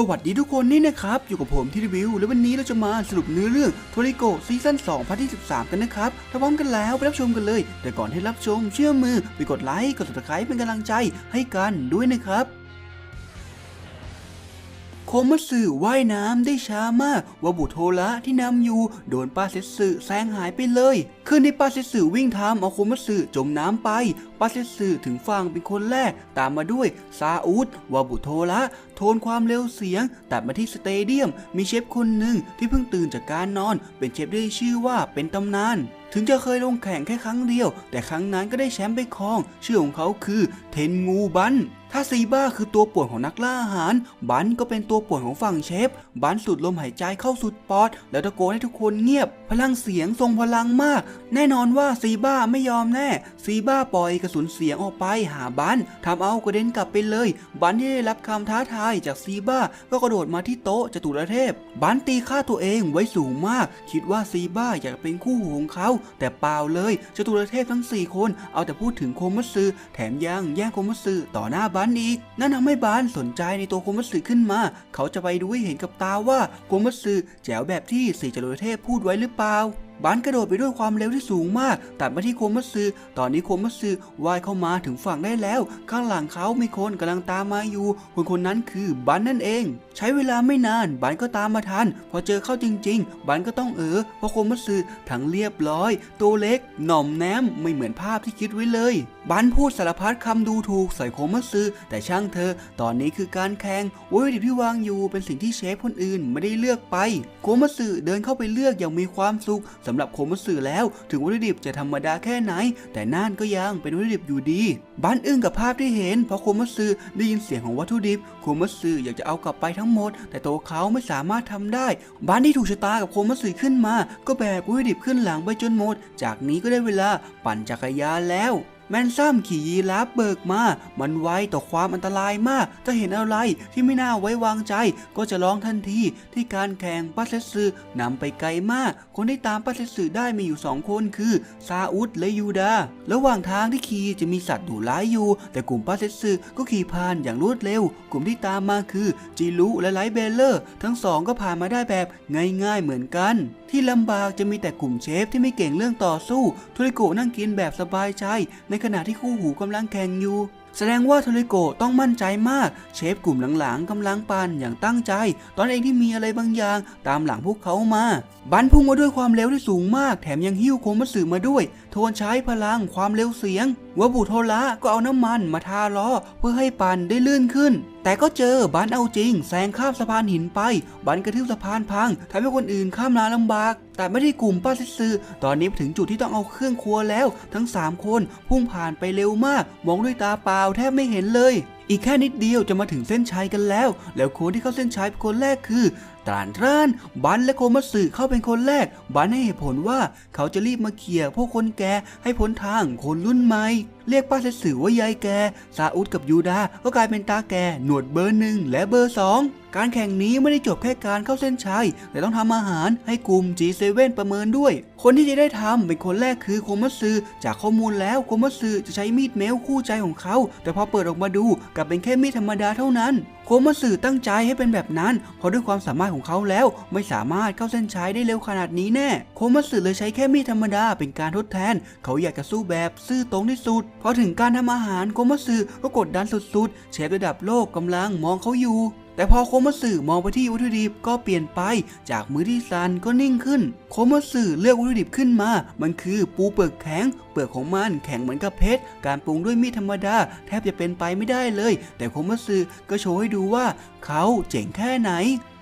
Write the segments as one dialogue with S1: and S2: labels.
S1: สวัสดีทุกคนนี่นะครับ อยู่กับผมที่รีวิว และวันนี้เราจะมาสรุปเนื้อเรื่องโทริโกซีซั่น2พาร์ทที่ 13 กันนะครับถ้าพร้อมกันแล้วไปรับชมกันเลย แต่ก่อนให้รับชมเชื่อมือไปกดไลค์กดติดตามเป็นกำลังใจให้กันด้วยนะครับ โคมัตสึว่ายน้ำได้ช้ามากวาบุโทระที่นำอยู่ โดนปาเซสึแซงหายไปเลยคืนที่ปาเซสึวิ่งทามเอาโคมัตสึจมน้ำไปปาเซสึถึงฝั่งเป็นคนแรก ตามมาด้วยซาอุดวาบุโทระโทนความเร็วเสียง ตัดมาที่สเตเดียม มีเชฟคนหนึ่งที่เพิ่งตื่นจากการนอน เป็นเชฟได้ชื่อว่าเป็นตำนานถึงจะเคยลงแข่งแค่ครั้งเดียว แต่ครั้งนั้นก็ได้แชมป์ไปครอง ชื่อของเขาคือเทนงูบัน ถ้าซีบ้าคือตัวป่วนของนักล่าอาหาร บันก็เป็นตัวป่วนของฝั่งเชฟ บันสูดลมหายใจเข้าสุดปอด แล้วตะโกนให้ทุกคนเงียบ พลังเสียงทรงพลังมาก แน่นอนว่าซีบ้าไม่ยอมแน่ ซีบ้าปล่อยกระสุนเสียงออกไปหาบันทำเอากระเด็นกลับไปเลย บันที่ได้รับคำท้าทายจากซีบ้าก็กระโดดมาที่โต๊ะจตุรเทพ บันตีค่าตัวเองไว้สูงมาก คิดว่าซีบ้าอยากเป็นคู่หูของเขา แต่เปล่าเลยจตุรเทพทั้ง 4 คน เอาแต่พูดถึงโคมัตสึแถมยังแย่งโคมัตสึต่อหน้าบันอีก นั่นทำให้บันสนใจในตัวโคมัตสึขึ้นมา เขาจะไปดูให้เห็นกับตาว่าโคมัตสึแจ๋วแบบที่สี่จตุรเทพพูดไว้หรือเปล่าบันกระโดดไปด้วยความเร็วที่สูงมาก ตัดมาที่โคมัตสึตอนนี้โคมัตสึว่ายเข้ามาถึงฝั่งได้แล้ว ข้างหลังเขามีคนกำลังตามมาอยู่ คนคนนั้นคือบันนั่นเอง ใช้เวลาไม่นานบันก็ตามมาทัน พอเจอเข้าจริง ๆบันก็ต้องเออเพราะโคมัตสึทั้งเรียบร้อย ตัวเล็ก หน่อมแนมไม่เหมือนภาพที่คิดไว้เลย บันพูดสารพัดคำดูถูกใส่โคมัตสึแต่ช่างเธอ ตอนนี้คือการแข่งวัตถุดิบที่วางอยู่เป็นสิ่งที่เชฟคนอื่นไม่ได้เลือกไป โคมัตสึเดินเข้าไปเลือกอย่างมีความสุขสำหรับโคมัตสึแล้ว ถึงวัตถุดิบจะธรรมดาแค่ไหน แต่นั่นก็ยังเป็นวัตถุดิบอยู่ดี บันอึ้งกับภาพที่เห็นเพราะโคมัตสึได้ยินเสียงของวัตถุดิบโคมัตสึอยากจะเอากลับไปทั้งหมด แต่ตัวเขาไม่สามารถทำได้บันที่ถูกชะตากับโคมัตสึขึ้นมา ก็แบกวัตถุดิบขึ้นหลังไปจนหมด จากนี้ก็ได้เวลาปั่นจักรยานแล้ว แมนซัมขี่ยีราฟเบิกมา มันไวต่อความอันตรายมาก ถ้าเห็นอะไรที่ไม่น่าไว้วางใจ ก็จะร้องทันทีที่การแข่งปัสเซสึนำไปไกลมาก คนที่ตามปัสเซสึได้มีอยู่สองคนคือ ซาอุดและยูดา ระหว่างทางที่ขี่จะมีสัตว์ดุร้ายอยู่ แต่กลุ่มปัสเซสึก็ขี่ผ่านอย่างรวดเร็ว กลุ่มที่ตามมาคือจิรุและไลเบลเลอร์ ทั้งสองก็ผ่านมาได้แบบง่ายๆเหมือนกัน ที่ลำบากจะมีแต่กลุ่มเชฟที่ไม่เก่งเรื่องต่อสู้โทริโกะนั่งกินแบบสบายใจในขณะที่คู่หูกำลังแข่งอยู่ แสดงว่าโทริโกะต้องมั่นใจมาก เชฟกลุ่มหลังๆกำลังปั่นอย่างตั้งใจ ตอนเองที่มีอะไรบางอย่างตามหลังพวกเขามา บันพุ่งมาด้วยความเร็วที่สูงมาก แถมยังหิ้วโคมัตสึมาด้วย โทนใช้พลังความเร็วเสียง วาบุโทละก็เอาน้ำมันมาทาล้อเพื่อให้ปั่นได้ลื่นขึ้น แต่ก็เจอบันเอาจริงแซงข้ามสะพานหินไป บันกระทืบสะพานพังทำให้คนอื่นข้ามมาลำบาก แต่ไม่ได้กลุ่มป้าซิซือตอนนี้ถึงจุดที่ต้องเอาเครื่องครัวแล้ว ทั้ง 3 คนพุ่งผ่านไปเร็วมาก มองด้วยตาเปล่าแทบไม่เห็นเลย อีกแค่นิดเดียวจะมาถึงเส้นชัยกันแล้ว แล้วคนที่เข้าเส้นชัยเป็นคนแรกคือตรานทราน บันและโคมัตสึเข้าเป็นคนแรก บันให้เหตุผลว่าเขาจะรีบมาเคลียร์พวกคนแก่ให้พ้นทางคนรุ่นใหม่ เรียกป้าเซสือว่ายายแก ซาอุดกับยูดา ก็กลายเป็นตาแก หนวดเบอร์หนึ่งและเบอร์สองการแข่งนี้ไม่ได้จบแค่การเข้าเส้นชัย แต่ต้องทำอาหารให้กลุ่ม G7 ประเมินด้วย คนที่จะได้ทำเป็นคนแรกคือโคมัตสึจากข้อมูลแล้วโคมัตสึจะใช้มีดเมลคู่ใจของเขา แต่พอเปิดออกมาดูกลับเป็นแค่มีดธรรมดาเท่านั้น โคมัตสึตั้งใจให้เป็นแบบนั้น เพราะด้วยความสามารถของเขาแล้วไม่สามารถเข้าเส้นชัยได้เร็วขนาดนี้แน่ โคมัตสึเลยใช้แค่มีดธรรมดาเป็นการทดแทน เขาอยากจะสู้แบบซื่อตรงที่สุดพอถึงการทำอาหารโคมัสึก็กดดันสุดๆ เชฟระดับโลกกำลังมองเขาอยู่ แต่พอโคมัสึมองไปที่วัตถุดิบก็เปลี่ยนไป จากมือที่สั่นก็นิ่งขึ้น โคมัสึเลือกวัตถุดิบขึ้นมา มันคือปูเปลือกแข็ง เปลือกของมันแข็งเหมือนกับเพชร การปรุงด้วยมีดธรรมดา แทบจะเป็นไปไม่ได้เลย แต่โคมัสึก็โชว์ให้ดูว่าเขาเจ๋งแค่ไหน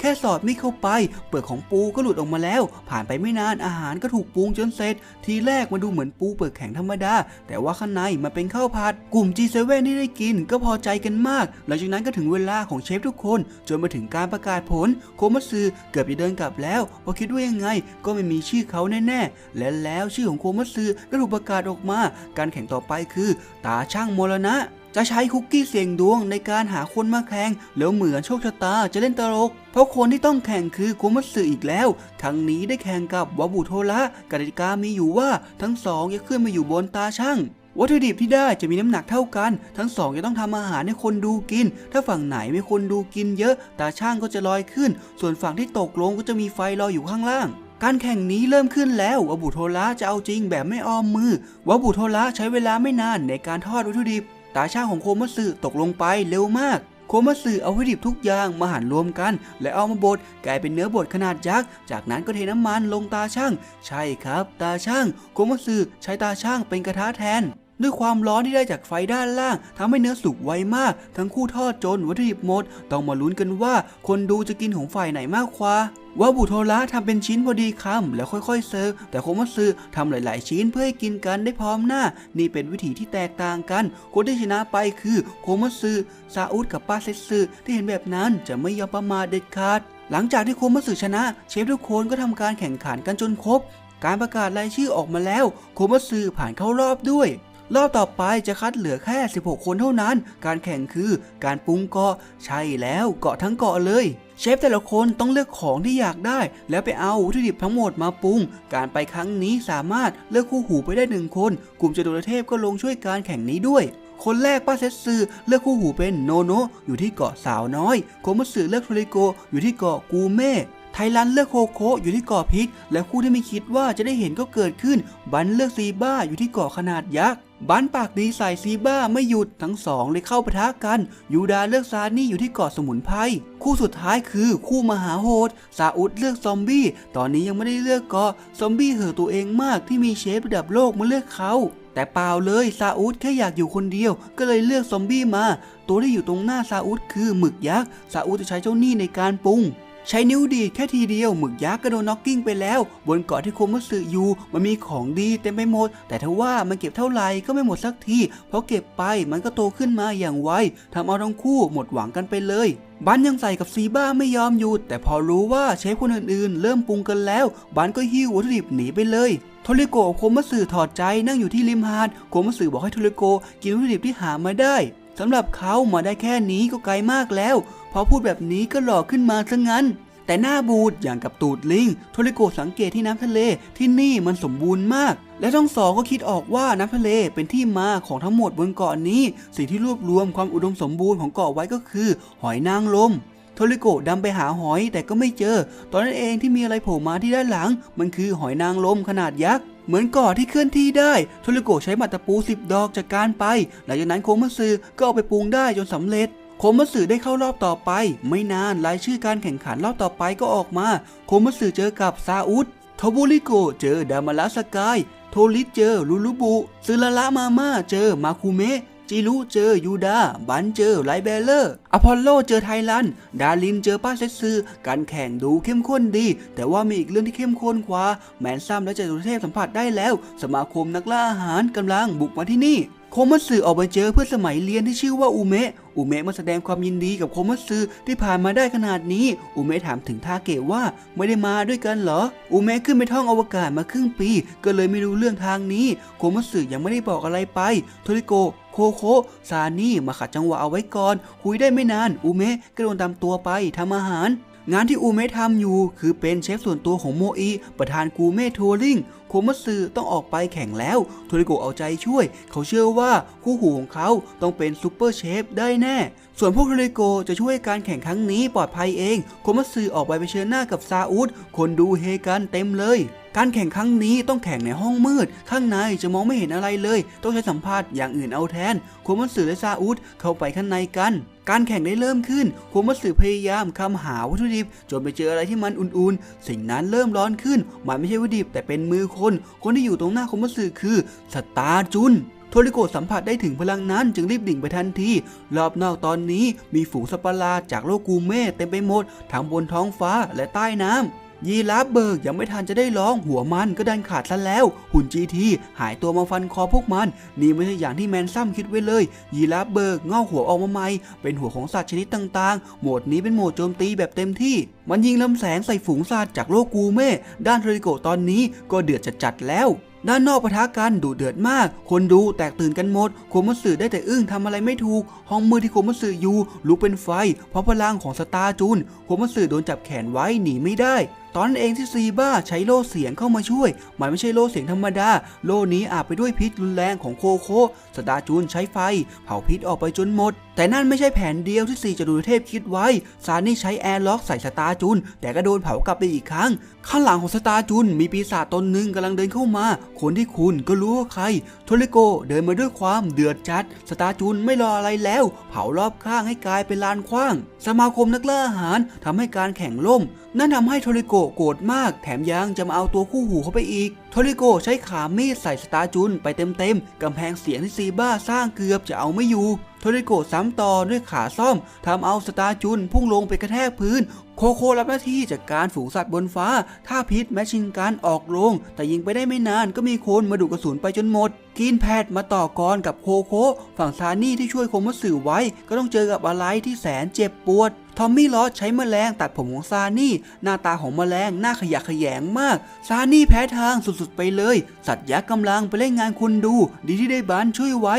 S1: แค่สอดมีดเข้าไป เปลือกของปูก็หลุดออกมาแล้ว ผ่านไปไม่นานอาหารก็ถูกปรุงจนเสร็จ ทีแรกมันดูเหมือนปูเปลือกแข็งธรรมดา แต่ว่าข้างในมันเป็นข้าวผัด กลุ่ม G7 ที่ได้กินก็พอใจกันมาก หลังจากนั้นก็ถึงเวลาของเชฟทุกคน จนมาถึงการประกาศผล โคมัตสึเกือบจะเดินกลับแล้วเพราะคิดว่ายังไงก็ไม่มีชื่อเขาแน่ๆ และแล้วชื่อของโคมัตสึก็ถูกประกาศออกมา การแข่งต่อไปคือ ตาช่างมรณะ จะใช้คุกกี้เสี่ยงดวงในการหาคนมาแข่งแล้วเหมือนโชคชะตาจะเล่นตลก เพราะคนที่ต้องแข่งคือโคมัตสึอีกแล้วครั้งนี้ได้แข่งกับวาบุโทระกติกามีอยู่ว่าทั้งสองจะขึ้นมาอยู่บนตาช่างวัตถุดิบที่ได้จะมีน้ำหนักเท่ากัน ทั้งสองจะต้องทำอาหารให้คนดูกิน ถ้าฝั่งไหนไมีคนดูกินเยอะ ตาช่างก็จะลอยขึ้น ส่วนฝั่งที่ตกลงก็จะมีไฟลอยอยู่ข้างล่าง การแข่งนี้เริ่มขึ้นแล้ววบุโทระจะเอาจริงแบบไม่อ้อมมือวบุโทระใช้เวลาไม่นานในการทอดวัตถุดิบ ตาช่างของโคมัสึตกลงไปเร็วมาก โคมัสึเอาวัตถุดิบทุกอย่างมาหั่นรวมกัน และเอามาบดกลายเป็นเนื้อบดขนาดยักษ์ จากนั้นก็เทน้ำมันลงตาช่าง ใช่ครับ ตาช่าง โคมัสึใช้ตาช่างเป็นกระทะแทน ด้วยความร้อนที่ได้จากไฟด้านล่างทำให้เนื้อสุกไวมาก ทั้งคู่ทอดจนวัตถุดิบหมด ต้องมาลุ้นกันว่า คนดูจะกินของฝ่ายไหนมากกว่าว่าบุโทระทำเป็นชิ้นพอดีคำแล้วค่อยๆเสิร์ฟแต่โคมัตสึทำหลาย ๆ ชิ้นเพื่อให้กินกันได้พร้อมหน้า นี่เป็นวิธีที่แตกต่างกัน คนที่ชนะไปคือโคมัตสึซาอุดกับป้าเซตสึที่เห็นแบบนั้นจะไม่ยอมประมาทเด็ดขาด หลังจากที่โคมัตสึชนะ เชฟทุกคนก็ทำการแข่งขันกันจนครบ การประกาศรายชื่อออกมาแล้ว โคมัตสึผ่านเข้ารอบด้วย รอบต่อไปจะคัดเหลือแค่ 16 คนเท่านั้น การแข่งคือการปรุงเกาะใช่แล้วเกาะทั้งเกาะเลยเชฟแต่ละคนต้องเลือกของที่อยากได้ แล้วไปเอาวัตถุดิบทั้งหมดมาปรุง การไปครั้งนี้สามารถเลือกคู่หูไปได้หนึ่งคน กลุ่มจตุรเทพก็ลงช่วยการแข่งนี้ด้วย คนแรกป้าเซตซือเลือกคู่หูเป็นโนโนะอยู่ที่เกาะสาวน้อยโคมัตสึเลือกโทริโกอยู่ที่เกาะกูเม่ไทรันเลือกโคโคะอยู่ที่เกาะพิกและคู่ที่ไม่คิดว่าจะได้เห็นก็เกิดขึ้น บันเลือกซีบ้าอยู่ที่เกาะขนาดยักษ์ บันปากดีใส่ซีบ้าไม่หยุดทั้งสองเลยเข้าปะทะกันยูดาเลือกซานี่อยู่ที่เกาะสมุนไพรคู่สุดท้ายคือคู่มหาโหดซาอุดเลือกซอมบี้ ตอนนี้ยังไม่ได้เลือกเกาะซอมบี้เห่อตัวเองมากที่มีเชฟระดับโลกมาเลือกเขาแต่เปล่าเลยซาอุดแค่อยากอยู่คนเดียว ก็เลยเลือกซอมบี้มา ตัวที่อยู่ตรงหน้าซาอุดคือหมึกยักษ์ซาอุดจะใช้เจ้าหนี้ในการปรุง ใช้นิ้วดีแค่ทีเดียวหมึกยักษ์ก็โดนน็อกกิ้งไปแล้ว บนเกาะที่โคมัสึอยู่มันมีของดีเต็มไปหมด แต่ทว่ามันเก็บเท่าไหร่ก็ไม่หมดสักที เพราะเก็บไปมันก็โตขึ้นมาอย่างไวทำเอาทั้งคู่หมดหวังกันไปเลยบันยังใส่กับซีบ้าไม่ยอมหยุดแต่พอรู้ว่าเชฟคนอื่นๆ เริ่มปรุงกันแล้ว บันก็หิ้ววัตถุดิบหนีไปเลยโทริโกะโคมัสึถอดใจนั่งอยู่ที่ริมหาดโคมัสึบอกให้โทริโกะกินวัตถุดิบที่หามาได้สำหรับเขามาได้แค่นี้ก็ไกลมากแล้ว พอพูดแบบนี้ก็หล่อขึ้นมาซะงั้น แต่หน้าบูดอย่างกับตูดลิงโทริโกสังเกตที่น้ำทะเลที่นี่มันสมบูรณ์มาก และทั้งสองก็คิดออกว่าน้ำทะเลเป็นที่มาของทั้งหมดบนเกาะนี้ สิ่งที่รวบรวมความอุดมสมบูรณ์ของเกาะไว้ก็คือ หอยนางรมโทริโกดำไปหาหอยแต่ก็ไม่เจอ ตอนนั้นเองที่มีอะไรโผล่มาที่ด้านหลัง มันคือหอยนางรมขนาดยักษ์เหมือนเกาะที่เคลื่อนที่ได้โทริโกใช้มัดตปูสิบดอกจากการไป หลังจากนั้นโคมัตสึก็เอาไปปรุงได้จนสำเร็จ โคมัสึได้เข้ารอบต่อไป ไม่นานรายชื่อการแข่งขันรอบต่อไปก็ออกมา โคมัสึเจอกับซาอุดทบุริโกเจอดามาระสกาย โทริเจอลูลูบุซึลาระมาม่าเจอมาคุเมะ จิรุเจอยูดา บันเจอไลเบลเลอร์ อพอลโลเจอไทลัน ดารินเจอป้าเซซือการแข่งดูเข้มข้นดี แต่ว่ามีอีกเรื่องที่เข้มข้นกว่า แมนซัมและจตุรเทพสัมผัสได้แล้ว สมาคมนักล่าอาหารกำลังบุกมาที่นี่โคมัตสึออกมาเจอเพื่อนสมัยเรียนที่ชื่อว่าอุเมะ อุเมะมาแสดงความยินดีกับโคมัตสึที่ผ่านมาได้ขนาดนี้ อุเมะถามถึงทาเกะว่าไม่ได้มาด้วยกันเหรอ อุเมะขึ้นไปท่องอวกาศมาครึ่งปี ก็เลยไม่รู้เรื่องทางนี้ โคมัตสึยังไม่ได้บอกอะไรไป โทริโก โคโคซานี่มาขัดจังหวะเอาไว้ก่อน คุยได้ไม่นาน อูเมะก็โดนตามตัวไปทำอาหาร งานที่อูเมะทำอยู่ คือเป็นเชฟส่วนตัวของโมอีประธานกูเมทัวริงโคมัตสึต้องออกไปแข่งแล้วโทริโกะเอาใจช่วย เขาเชื่อว่าคู่หูของเขาต้องเป็นซูเปอร์เชฟได้แน่ ส่วนพวกโทริโกจะช่วยการแข่งครั้งนี้ปลอดภัยเอง โคมัตสึออกไปเผชิญหน้ากับซาอุดคนดูเฮกันเต็มเลย การแข่งครั้งนี้ต้องแข่งในห้องมืด ข้างในจะมองไม่เห็นอะไรเลย ต้องใช้สัมภาษณ์อย่างอื่นเอาแทน โคมัตสึและซาอุดเข้าไปข้างในกัน การแข่งได้เริ่มขึ้น โคมัตสึพยายามคำหาวัตถุดิบ จนไปเจออะไรที่มันอุ่นๆ สิ่งนั้นเริ่มร้อนขึ้น มันไม่ใช่วัตถุดิบแต่เป็นมือคน คนที่อยู่ตรงหน้าโคมัตสึคือสตาร์จุน โทริโกะสัมผัสได้ถึงพลังนั้นจึงรีบดิ่งไปทันที รอบนอกตอนนี้มีฝูงสัตว์ประหลาดจากโลกกูเม่เต็มไปหมดทั้งบนท้องฟ้าและใต้น้ำยีราฟเบิร์กยังไม่ทันจะได้ร้องหัวมันก็ดันขาดซะแล้ว หุ่นจีทีหายตัวมาฟันคอพวกมัน นี่ไม่ใช่อย่างที่แมนซัมคิดไว้เลย ยีราฟเบิร์กงอกหัวออกมาใหม่ เป็นหัวของสัตว์ชนิดต่างๆ โหมดนี้เป็นโหมดโจมตีแบบเต็มที่ มันยิงลำแสงใส่ฝูงสัตว์จากโลกกูเม่ ด้านโทริโกะตอนนี้ก็เดือดจัดๆแล้ว ด้านนอกปะทะกันดุเดือดมาก คนดูแตกตื่นกันหมด โคมัสึได้แต่อึ้งทำอะไรไม่ถูก ห้องมือที่โคมัสึอยู่ลุกเป็นไฟ เพราะพลังของสตาร์จูน โคมัสึโดนจับแขนไว้หนีไม่ได้ ตอนนั้นเองที่ซีบ้าใช้โล่เสียงเข้ามาช่วย มันไม่ใช่โล่เสียงธรรมดา โล่นี้อาจไปด้วยพิษรุนแรงของโคโค่สตาร์จูนใช้ไฟ เผาพิษออกไปจนหมด แต่นั่นไม่ใช่แผนเดียวที่ซีจตุรเทพคิดไว้ ซานี่ใช้แอร์ล็อกใส่สตาจูนแต่ก็โดนเผากลับไปอีกครั้ง ข้างหลังของสตาจูนมีปีศาจตนหนึ่งกำลังเดินเข้ามา คนที่คุณก็รู้ว่าใคร โทริโกเดินมาด้วยความเดือดจัด สตาจูนไม่รออะไรแล้ว เผารอบข้างให้กลายเป็นลานกว้าง สมาคมนักล่าอาหารทำให้การแข่งล่ม นั่นทำให้โทริโกโกรธมาก แถมยังจะมาเอาตัวคู่หูเข้าไปอีก โทริโกใช้ขามีดใส่สตาจูนไปเต็มๆกำแพงเสียงที่ซีบ้าสร้างเกือบจะเอาไม่อยู่ โทริโกซ้ำต่อด้วยขาซ่อมทำเอาสตาร์จูนพุ่งลงไปกระแทกพื้น โคโค่รับหน้าที่จากการฝูงสัตว์บนฟ้า ถ้าพิษแมชชินการออกโรงแต่ยิงไปได้ไม่นานก็มีคนมาดูกระสุนไปจนหมด กินแพทย์มาต่อกรกับโคโค่ฝั่งซานี่ที่ช่วยคมมัตสึไว้ ก็ต้องเจอกับอะไรที่แสนเจ็บปวดทอมมี่ลอสใช้แมลงตัดผมของซานี่หน้าตาของแมลงน่าขยะแขยงมาก ซานี่แพ้ทางสุดๆไปเลย สัตว์ยักษ์กำลังไปเล่นงานคนดู ดีที่ได้บานช่วยไว้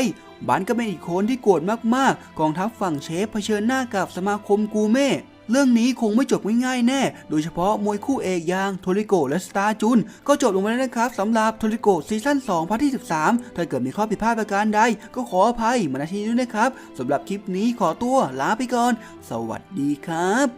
S1: บันก็เป็นอีกคนที่โกรธมากๆ กองทัพฝั่งเชฟเผชิญหน้ากับสมาคมกูเม่เรื่องนี้คงไม่จบง่ายๆแน่ โดยเฉพาะมวยคู่เอกอย่างโทริโกและสตาร์จุน ก็จบลงไปแล้วนะครับสำหรับโทริโกซีซั่น2พาร์ทที่ 13 ถ้าเกิดมีข้อผิดพลาดประการใด ก็ขออภัยมาณที่นี้ด้วยนะครับสำหรับคลิปนี้ขอตัวลาไปก่อน สวัสดีครับ